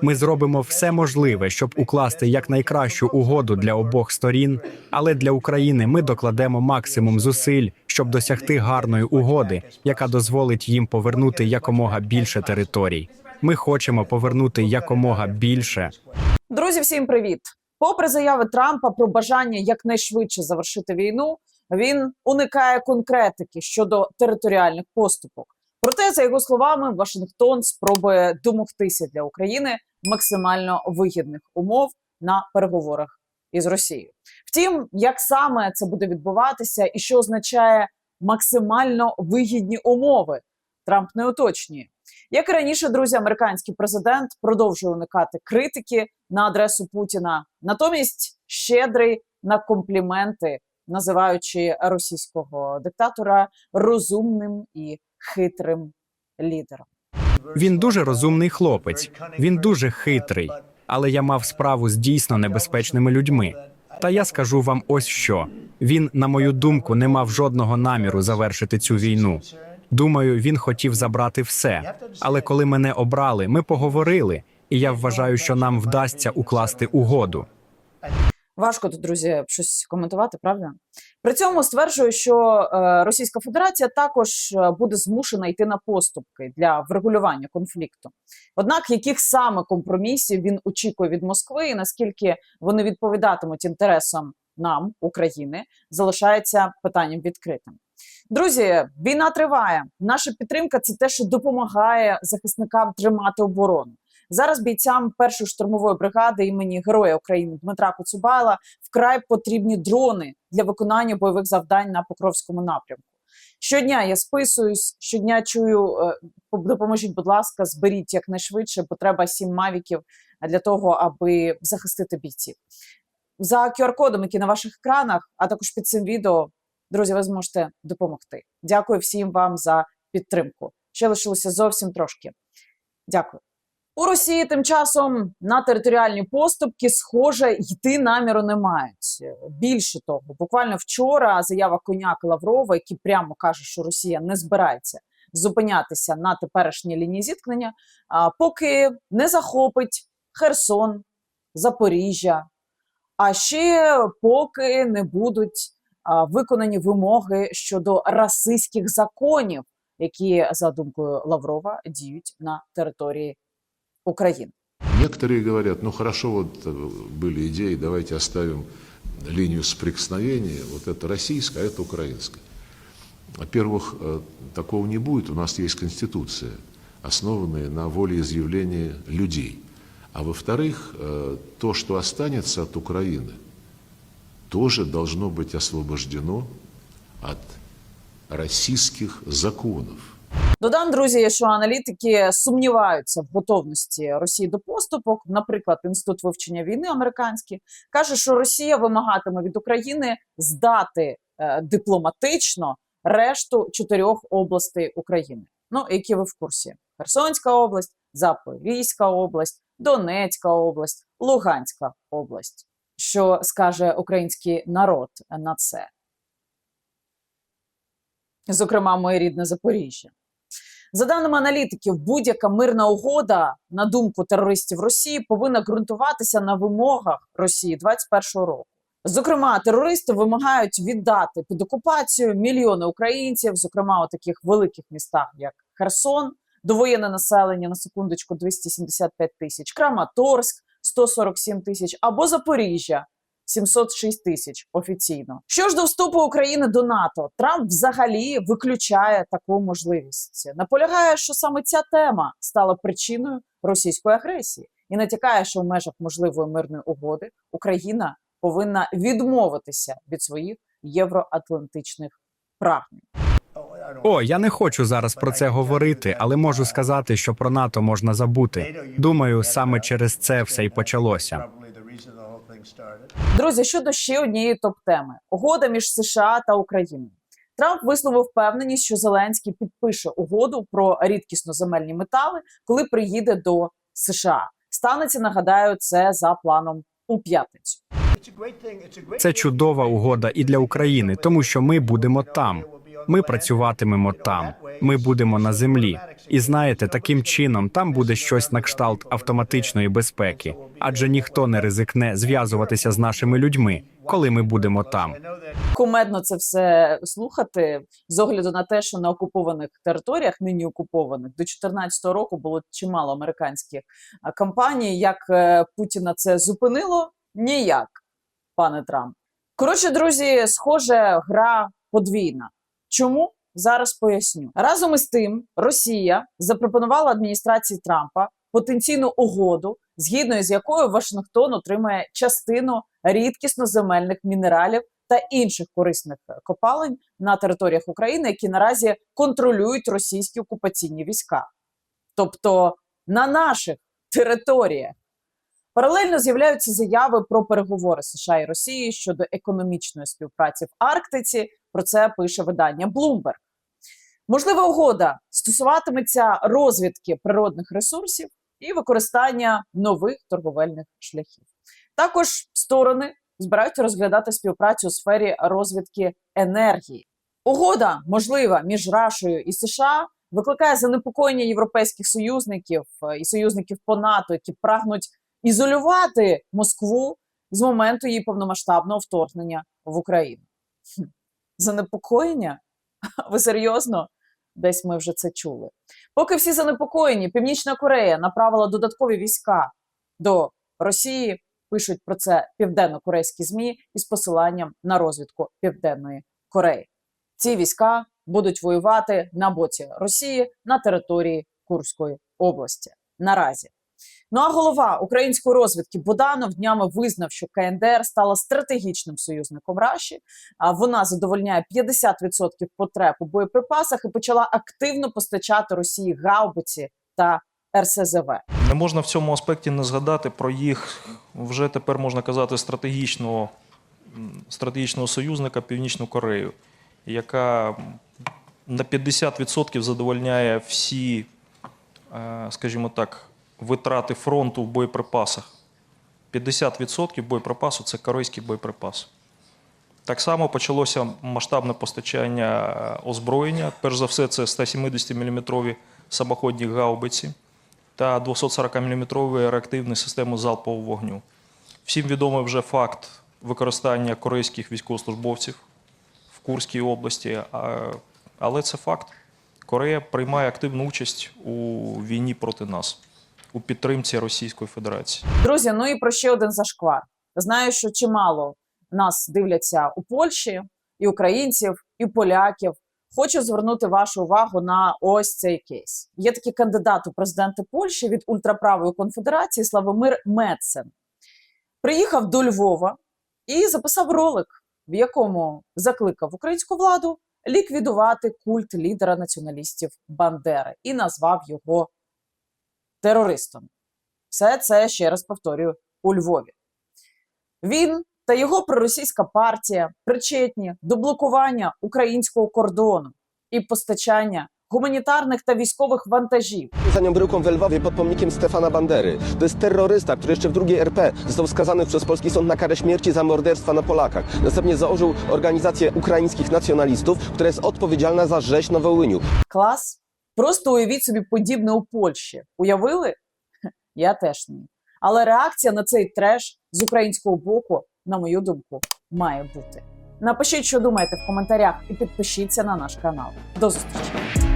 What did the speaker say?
Ми зробимо все можливе, щоб укласти якнайкращу угоду для обох сторін. Але для України ми докладемо максимум зусиль, щоб досягти гарної угоди, яка дозволить їм повернути якомога більше територій. Ми хочемо повернути якомога більше. Друзі, всім привіт! Попри заяви Трампа про бажання якнайшвидше завершити війну, він уникає конкретики щодо територіальних поступок. Проте, за його словами, Вашингтон спробує домогтися для України максимально вигідних умов на переговорах із Росією. Втім, як саме це буде відбуватися, і що означає максимально вигідні умови, Трамп не уточнює. Як і раніше, друзі, американський президент продовжує уникати критики на адресу Путіна, натомість щедрий на компліменти, називаючи російського диктатора розумним і хитрим лідером. Він дуже розумний хлопець, він дуже хитрий, але я мав справу з дійсно небезпечними людьми. Та я скажу вам ось що: він, на мою думку, не мав жодного наміру завершити цю війну. Думаю, він хотів забрати все. Але коли мене обрали, ми поговорили, і я вважаю, що нам вдасться укласти угоду. Важко тут, друзі, щось коментувати, правда? При цьому стверджую, що е, Російська Федерація також е, буде змушена йти на поступки для врегулювання конфлікту. Однак, яких саме компромісів він очікує від Москви, і наскільки вони відповідатимуть інтересам нам, України, залишається питанням відкритим. Друзі, війна триває. Наша підтримка це те, що допомагає захисникам тримати оборону. Зараз бійцям першої штурмової бригади імені Героя України Дмитра Коцюбайла вкрай потрібні дрони для виконання бойових завдань на Покровському напрямку. Щодня я списуюсь, щодня чую, е, допоможіть, будь ласка, зберіть якнайшвидше, бо треба сім мавіків для того, аби захистити бійців. За QR-кодом, який на ваших екранах, а також під цим відео, друзі, ви зможете допомогти. Дякую всім вам за підтримку. Ще лишилося зовсім трошки. Дякую. У Росії тим часом на територіальні поступки, схоже, йти наміру не мають. Більше того, буквально вчора заява коняка Лаврова, який прямо каже, що Росія не збирається зупинятися на теперішній лінії зіткнення, поки не захопить Херсон, Запоріжжя, а ще поки не будуть виконані вимоги щодо расистських законів, які за думкою Лаврова діють на території України. Некоторые говорят, ну хорошо, вот э, были идеи, давайте оставим линию соприкосновения, вот это российская, а это украинская. Во-первых, э, такого не будет, у нас есть Конституция, основанная на волеизъявлении людей. А во-вторых, э, то, что останется от Украины, тоже должно быть освобождено от российских законов. Додам, друзі, що аналітики сумніваються в готовності Росії до поступок. Наприклад, інститут вивчення війни американський каже, що Росія вимагатиме від України здати е, дипломатично решту чотирьох областей України. Ну, які ви в курсі: Херсонська область, Запорізька область, Донецька область, Луганська область. Що скаже український народ на це? Зокрема, моє рідне Запоріжжя. За даними аналітиків, будь-яка мирна угода, на думку терористів Росії, повинна ґрунтуватися на вимогах Росії 21-го року. Зокрема, терористи вимагають віддати під окупацію мільйони українців, зокрема у таких великих містах, як Херсон, довоєнне населення на секундочку 275 тисяч, Краматорськ 147 тисяч або Запоріжжя 706 тисяч офіційно. Що ж до вступу України до НАТО, Трамп взагалі виключає таку можливість. Наполягає, що саме ця тема стала причиною російської агресії, і натякає, що в межах можливої мирної угоди Україна повинна відмовитися від своїх євроатлантичних прагнень. О, я не хочу зараз про це говорити, але можу сказати, що про НАТО можна забути. Думаю, саме через це все й почалося. Друзі, щодо ще однієї топ-теми угода між США та Україною. Трамп висловив впевненість, що Зеленський підпише угоду про рідкісноземельні метали, коли приїде до США. Станеться, нагадаю, це за планом у п'ятницю. Це чудова угода і для України, тому що ми будемо там. Ми працюватимемо там. Ми будемо на землі. І знаєте, таким чином там буде щось на кшталт автоматичної безпеки, адже ніхто не ризикне зв'язуватися з нашими людьми, коли ми будемо там. Кумедно це все слухати з огляду на те, що на окупованих територіях, нині окупованих, до 2014 року було чимало американських а, компаній. Як е, Путіна це зупинило? Ніяк, пане Трамп. Коротше, друзі, схоже, гра подвійна. Чому? Зараз поясню. Разом із тим, Росія запропонувала адміністрації Трампа потенційну угоду, згідно з якою Вашингтон отримає частину рідкісно земельних мінералів та інших корисних копалень на територіях України, які наразі контролюють російські окупаційні війська, тобто на наших територіях. Паралельно з'являються заяви про переговори США і Росії щодо економічної співпраці в Арктиці. Про це пише видання Bloomberg. Можлива угода стосуватиметься розвідки природних ресурсів і використання нових торговельних шляхів. Також сторони збираються розглядати співпрацю у сфері розвідки енергії. Угода можлива між Рашою і США викликає занепокоєння європейських союзників е, і союзників по НАТО, які прагнуть ізолювати Москву з моменту її повномасштабного вторгнення в Україну. Занепокоєння? Ви серйозно? Десь ми вже це чули. Поки всі занепокоєні, Північна Корея направила додаткові війська до Росії. Пишуть про це південно-корейські змі із посиланням на розвідку Південної Кореї. Ці війська будуть воювати на боці Росії на території Курської області. Наразі. Ну а голова української розвідки Буданов днями визнав, що КНДР стала стратегічним союзником Раші. А вона задовольняє 50% потреб у боєприпасах і почала активно постачати Росії гаубиці та РСЗВ. Не можна в цьому аспекті не згадати про їх вже тепер можна казати стратегічного, стратегічного союзника Північну Корею, яка на 50% задовольняє всі, е, скажімо так, витрати фронту в боєприпасах. 50% боєприпасу це корейський боєприпас. Так само почалося масштабне постачання е, озброєння. Перш за все, це 170-мм самоходні гаубиці та 240-мм реактивні системи залпового вогню. Всім відомий вже факт використання корейських військовослужбовців в Курській області, але це факт. Корея приймає активну участь у війні проти нас, у підтримці Російської Федерації. Друзі, ну і про ще один зашквар. Знаю, що чимало нас дивляться у Польщі, і українців, і поляків. Хочу звернути вашу увагу на ось цей кейс. Є такий кандидат у президенти Польщі від ультраправої конфедерації Славомир Мецен. Приїхав до Львова і записав ролик, в якому закликав українську владу ліквідувати культ лідера націоналістів Бандери і назвав його терористом. Все це ще раз повторюю у Львові. Він та його проросійська партія причетні до блокування українського кордону і постачання гуманітарних та wійськових вантажів za nią bryłką w Lwowie pod pomnikiem Stefana Bandery. To jest terrorysta, który jeszcze w drugiej RP został skazany przez polski sąd na karę śmierci za morderstwa na Polakach. Następnie założył organizację ukraińskich nacjonalistów, która jest odpowiedzialna za rzeź na Wołyniu. клас. Просто уявіть собі подібне у Польщі. Уявили? Я теж ні. Але реакція на цей треш з українського боку, на мою думку, має бути. Напишіть, що думаєте в коментарях, і підпишіться на наш канал. До зустрічі!